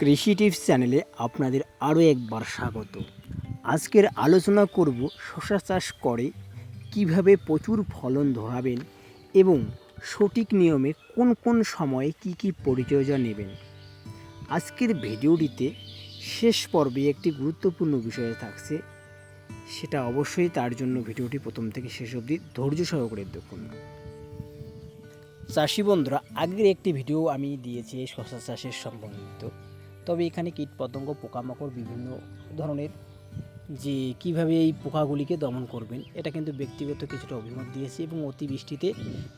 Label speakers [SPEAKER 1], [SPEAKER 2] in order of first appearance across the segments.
[SPEAKER 1] কৃষি টিপস চ্যানেলে আপনাদের আরও একবার স্বাগত। আজকের আলোচনা করব শশা চাষ করে কীভাবে প্রচুর ফলন ধরাবেন এবং সঠিক নিয়মে কোন কোন সময়ে কি কি পরিচর্যা নেবেন। আজকের ভিডিওটিতে শেষ পর্বে একটি গুরুত্বপূর্ণ বিষয় থাকছে, সেটা অবশ্যই তার জন্য ভিডিওটি প্রথম থেকে শেষ অবধি ধৈর্য সহকারে দেখুন। চাষি বন্ধুরা, আগের একটি ভিডিও আমি দিয়েছি এই শশা চাষের সম্বন্ধিত। তবে এখানে কীটপতঙ্গ পোকামাকড়, বিভিন্ন ধরনের যে কীভাবে এই পোকাগুলিকে দমন করবেন, এটা কিন্তু ব্যক্তিগত কিছুটা অভিমত দিয়েছি এবং অতিবৃষ্টিতে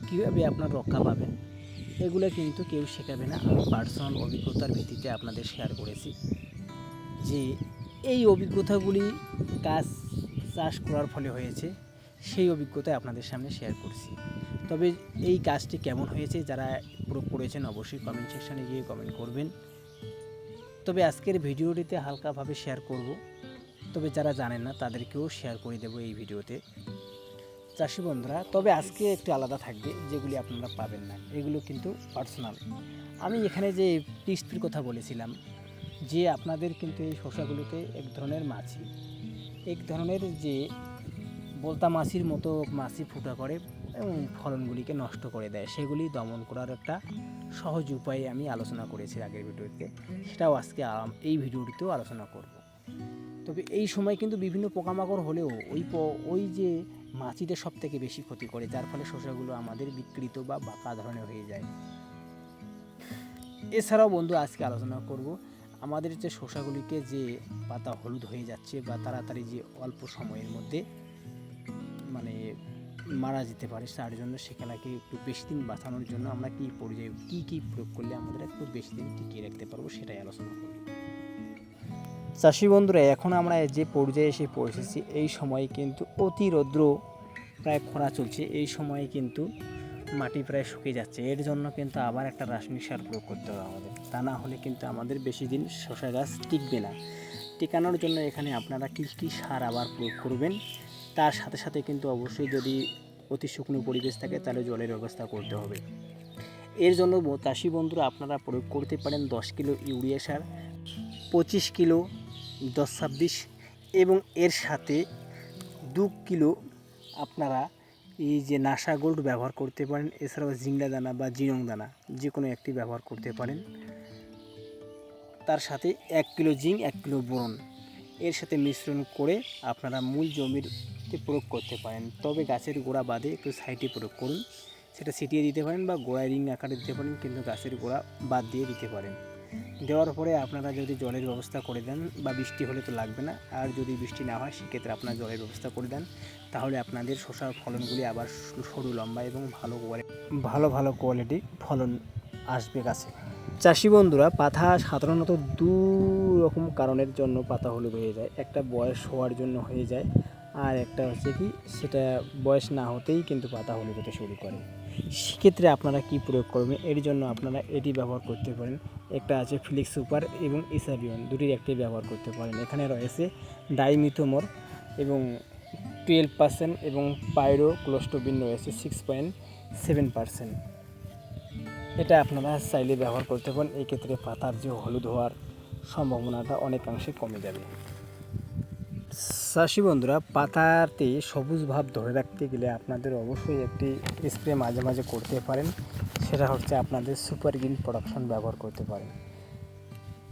[SPEAKER 1] কীভাবে আপনার রক্ষা পাবেন, এগুলো কিন্তু কেউ শেখাবে না। আমি পার্সোনাল অভিজ্ঞতার ভিত্তিতে আপনাদের শেয়ার করেছি যে এই অভিজ্ঞতাগুলি গাছ চাষ করার ফলে হয়েছে, সেই অভিজ্ঞতা আপনাদের সামনে শেয়ার করছি। তবে এই কাজটি কেমন হয়েছে, যারা প্রয়োগ করেছেন, অবশ্যই কমেন্ট সেকশনে গিয়ে কমেন্ট করবেন। তবে আজকের ভিডিওটিতে হালকাভাবে শেয়ার করব। তবে যারা জানেন না, তাদেরকেও শেয়ার করে দেবো এই ভিডিওতে। চাষি বন্ধুরা, তবে আজকে একটু আলাদা থাকবে, যেগুলি আপনারা পাবেন না। এগুলো কিন্তু পার্সোনাল আমি এখানে যে টিস্পির কথা বলেছিলাম, যে আপনাদের কিন্তু এই শসাগুলোতে এক ধরনের মাছি, এক ধরনের যে বলতা মাছির মতো মাছি ফুটা করে এবং ফলনগুলিকে নষ্ট করে দেয়। সেগুলি দমন করার একটা সহজ উপায় আমি আলোচনা করেছি আগের ভিডিওতে। সেটাও আজকে এই ভিডিওটিতেও আলোচনা করব। তবে এই সময় কিন্তু বিভিন্ন পোকামাকড় হলেও ওই ওই যে মাছিটা সব থেকে বেশি ক্ষতি করে, যার ফলে শসাগুলো আমাদের বিকৃত বা বাঁকা ধরনের হয়ে যায়। এছাড়াও বন্ধু, আজকে আলোচনা করব আমাদের যে শসাগুলিকে যে পাতা হলুদ হয়ে যাচ্ছে বা তাড়াতাড়ি যে অল্প সময়ের মধ্যে মারা যেতে পারে তার জন্য সেখানেকে একটু বেশি দিন বাঁচানোর জন্য আমরা কী পর্যায়ে, কী কী প্রয়োগ করলে আমাদের একটু বেশি দিন টিকিয়ে রাখতে পারব সেটাই আলোচনা করি চাষি বন্ধুরা, এখন আমরা যে পর্যায়ে এসে পৌঁছেছি, এই সময়ে কিন্তু অতি রৌদ্র প্রায় খরা চলছে, এই সময়ে কিন্তু মাটি প্রায় শুকিয়ে যাচ্ছে। এর জন্য কিন্তু আবার একটা রাসায়নিক সার প্রয়োগ করতে হবে আমাদের। তা না হলে কিন্তু আমাদের বেশি দিন শশা গাছ টিকবে না। টিকানোর জন্য এখানে আপনারা কী কী সার আবার প্রয়োগ করবেন? তার সাথে সাথে কিন্তু অবশ্যই যদি অতি শুকনো পরিবেশ থাকে, তাহলে জলের ব্যবস্থা করতে হবে। এর জন্য চাষি বন্ধুরা আপনারা প্রয়োগ করতে পারেন দশ কিলো ইউরিয়া সার, পঁচিশ কিলো দশ ছাব্বিশ এবং এর সাথে দু কিলো আপনারা এই যে নাসা গোল্ড ব্যবহার করতে পারেন, এছাড়াও জিংলা দানা বা জিরং দানা যে কোনো একটি ব্যবহার করতে পারেন। তার সাথে এক কিলো জিং, এক কিলো বোরন, এর সাথে মিশ্রণ করে আপনারা মূল জমিতে প্রয়োগ করতে পারেন। তবে গাছের গোড়া বাদে একটু সাইডে প্রয়োগ করুন। সেটা ছিটিয়ে দিতে পারেন বা গোড়ায় রিং আকারে দিতে পারেন, কিন্তু গাছের গোড়া বাদ দিয়ে দিতে পারেন। দেওয়ার পরে আপনারা যদি জলের ব্যবস্থা করে দেন বা বৃষ্টি হলে তো লাগবে না। আর যদি বৃষ্টি না হয়, সেক্ষেত্রে আপনার জলের ব্যবস্থা করে দেন। তাহলে আপনাদের শসার ফলনগুলি আবার সরু- লম্বা এবং ভালো ভালো ভালো কোয়ালিটি ফলন আসবে গাছে। চাষি বন্ধুরা, পাতা সাধারণত দু রকম কারণের জন্য পাতা হলুদ হয়ে যায়। একটা বয়স হওয়ার জন্য হয়ে যায়। আর একটা হচ্ছে কি, সেটা বয়স না হতেই কিন্তু পাতা হলুদ হতে শুরু করে। সেক্ষেত্রে আপনারা কি প্রয়োগ করবেন? এর জন্য আপনারা এটি ব্যবহার করতে পারেন। একটা আছে ফিলিক্স সুপার এবং ইসাবিয়ন দুটির একটি ব্যবহার করতে পারেন। এখানে রয়েছে ডাইমিথোমর এবং টুয়েলভ পার্সেন্ট এবং পাইরো ক্লোস্টোবিন রয়েছে সিক্স পয়েন্ট সেভেন পার্সেন্ট এটা আপনারা চাইলে ব্যবহার করতে পারেন। এক্ষেত্রে পাতার যে হলুদ হওয়ার সম্ভাবনাটা অনেকাংশে কমে যাবে। চাষি বন্ধুরা, পাতাতে সবুজ ভাব ধরে রাখতে গেলে আপনাদের অবশ্যই একটি স্প্রে মাঝে মাঝে করতে পারেন। সেটা হচ্ছে আপনাদের সুপার গ্রিন প্রোডাকশন ব্যবহার করতে পারেন।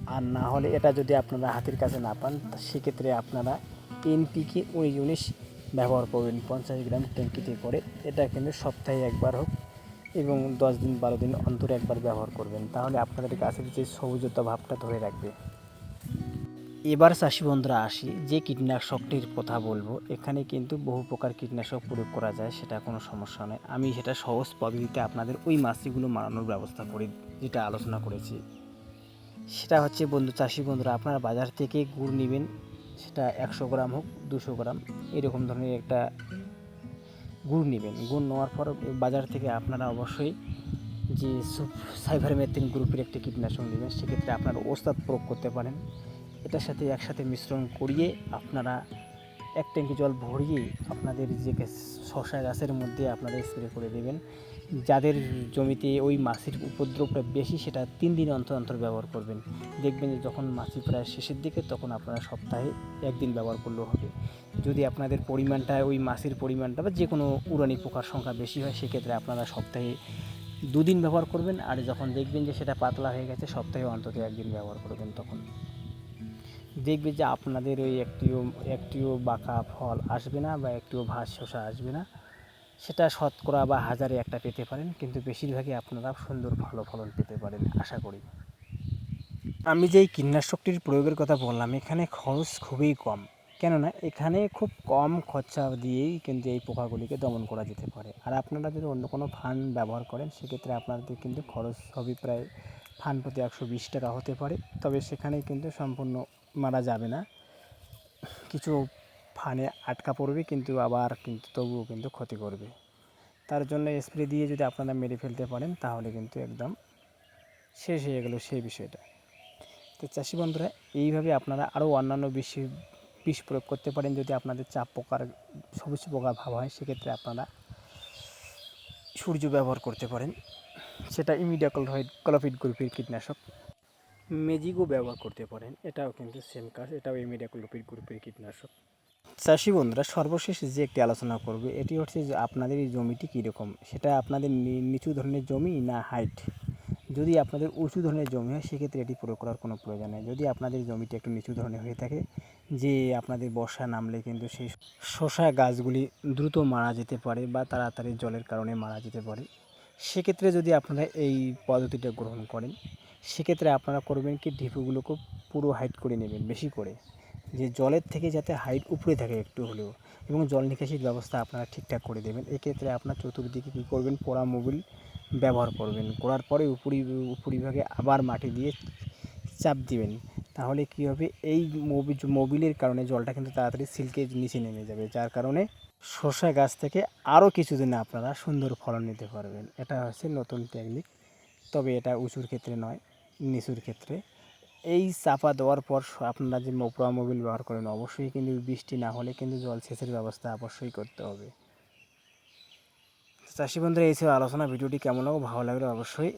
[SPEAKER 1] আর না হলে এটা যদি আপনারা হাতের কাছে না পান সেক্ষেত্রে আপনারা এনপিকে উনিশ উনিশ ব্যবহার করবেন, পঞ্চাশ গ্রাম ট্যাঙ্কিতে করে। এটা কিন্তু সপ্তাহে একবার হোক এবং দশ দিন, বারো দিন অন্তরে একবার ব্যবহার করবেন। তাহলে আপনাদের গাছের যে সবুজতা ভাবটা ধরে রাখবে। এবার চাষি বন্ধুরা আসি, যে কীটনাশকটির কথা বলব, এখানে কিন্তু বহু প্রকার কীটনাশক প্রয়োগ করা যায়, সেটা কোনো সমস্যা নয়। আমি সেটা সহজ পদ্ধতিতে আপনাদের ওই মাছিগুলো মারানোর ব্যবস্থা করি, যেটা আলোচনা করেছি। সেটা হচ্ছে বন্ধু, চাষি বন্ধুরা, আপনারা বাজার থেকে গুড় নেবেন, সেটা একশো গ্রাম হোক, দুশো গ্রাম, এরকম ধরনের একটা গুড় নেবেন। গুড় নেওয়ার পর বাজার থেকে আপনারা অবশ্যই যে সাইভারমেথিন গ্রুপের একটি কীটনাশক নেবেন, সেক্ষেত্রে আপনারা ওস্তাদ প্রয়োগ করতে পারেন। এটার সাথে একসাথে মিশ্রণ করিয়ে আপনারা এক ট্যাঙ্কি জল ভরিয়ে আপনাদের যে শসা গাছের মধ্যে আপনারা স্প্রে করে দেবেন। যাদের জমিতে ওই মাছির উপদ্রবটা বেশি, সেটা তিন দিন অন্তর অন্তর ব্যবহার করবেন। দেখবেন যে যখন মাছি প্রায় শেষের দিকে, তখন আপনারা সপ্তাহে একদিন ব্যবহার করলেও হবে। যদি আপনাদের পরিমাণটা, ওই মাছির পরিমাণটা বা যে কোনো উড়ানি পোকার সংখ্যা বেশি হয়, সেক্ষেত্রে আপনারা সপ্তাহে দুদিন ব্যবহার করবেন। আর যখন দেখবেন যে সেটা পাতলা হয়ে গেছে, সপ্তাহে অন্তত একদিন ব্যবহার করবেন তখন। দেখবে যে আপনাদের ওই একটিও একটিও বাঁকা ফল আসবে না বা একটিও ভাস শসা আসবে না। সেটা শতকরা বা হাজারে একটা পেতে পারেন, কিন্তু বেশিরভাগই আপনারা সুন্দর ভালো ফলন পেতে পারেন, আশা করি। আমি যেই কীটনাশকটির প্রয়োগের কথা বললাম, এখানে খরচ খুবই কম। কেননা, এখানে খুব কম খরচা দিয়েই কিন্তু এই পোকাগুলিকে দমন করা যেতে পারে। আর আপনারা যদি অন্য কোনো ফান ব্যবহার করেন, সেক্ষেত্রে আপনাদের কিন্তু খরচ সবই প্রায় ফান প্রতি একশো বিশ টাকা হতে পারে। তবে সেখানে কিন্তু সম্পূর্ণ মারা যাবে না। কিছু ফানে আটকা পড়বে কিন্তু আবার কিন্তু তবুও কিন্তু ক্ষতি করবে। তার জন্য স্প্রে দিয়ে যদি আপনারা মেরে ফেলতে পারেন, তাহলে কিন্তু একদম শেষ হয়ে গেল সেই বিষয়টা। তো চাষি বন্ধুরা, এইভাবে আপনারা আরও অন্যান্য বিষ বিষ প্রয়োগ করতে পারেন যদি আপনাদের চাপ পোকার, সবুজ পোকা ভাব হয়, সেক্ষেত্রে আপনারা সূর্য ব্যবহার করতে পারেন। সেটা ইমিডিয়াকলয়েড ক্লোফিড গ্রুপের কীটনাশক। ম্যাজিকও ব্যবহার করতে পারেন। এটাও কিন্তু সেম কাজ, এটাও ইমিডিয়াকলপিড গ্রুপের কীটনাশক। চাষি বন্ধুরা, সর্বশেষ যে একটি আলোচনা করবে, এটি হচ্ছে যে আপনাদের এই জমিটি কীরকম? সেটা আপনাদের নিচু ধরনের জমি না হাইট যদি আপনাদের উঁচু ধরনের জমি হয়, সেক্ষেত্রে এটি প্রয়োগ করার কোনো প্রয়োজন নেই। যদি আপনাদের জমিটি একটু নিচু ধরনের হয়ে থাকে, যে আপনাদের বর্ষা নামলে কিন্তু সেই শশা গাছগুলি দ্রুত মারা যেতে পারে বা তাড়াতাড়ি জলের কারণে মারা যেতে পারে। সেক্ষেত্রে যদি আপনারা এই পদ্ধতিটা গ্রহণ করেন, সেক্ষেত্রে আপনারা করবেন কি, ঢিপুগুলোকে পুরো হাইট করে নেবেন, বেশি করে। যে জলের থেকে যাতে হাইট উপরে থাকে একটু হলেও। এবং জল নিকাশির ব্যবস্থা আপনারা ঠিকঠাক করে দেবেন। এক্ষেত্রে আপনার চতুর্দিকে কী করবেন, পোড়া মোবিল ব্যবহার করবেন। করার পরে উপরি, উপরিভাগে আবার মাটি দিয়ে চাপ দিবেন। তাহলে কী হবে, এই মোবি, মোবিলের কারণে জলটা কিন্তু তাড়াতাড়ি সিল্কের নিচে নেমে যাবে। যার কারণে শসা গাছ থেকে আরও কিছুদিনে আপনারা সুন্দর ফলন নিতে পারবেন। এটা হচ্ছে নতুন টেকনিক তবে এটা উঁচুর ক্ষেত্রে নয়, নিচুর ক্ষেত্রে। এই চাপা দেওয়ার পর আপনারা যে মোপরা মোবিল ব্যবহার করেন, অবশ্যই কিন্তু বৃষ্টি না হলে কিন্তু জল সেচের ব্যবস্থা অবশ্যই করতে হবে। চাষি বন্ধুরা, এই ছিল আলোচনা। ভিডিওটি কেমন লাগো ভালো লাগলে অবশ্যই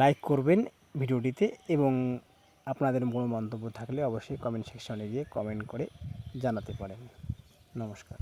[SPEAKER 1] লাইক করবেন ভিডিওটিতে এবং আপনাদের কোনো মন্তব্য থাকলে অবশ্যই কমেন্ট সেকশনে গিয়ে কমেন্ট করে জানাতে পারেন। নমস্কার।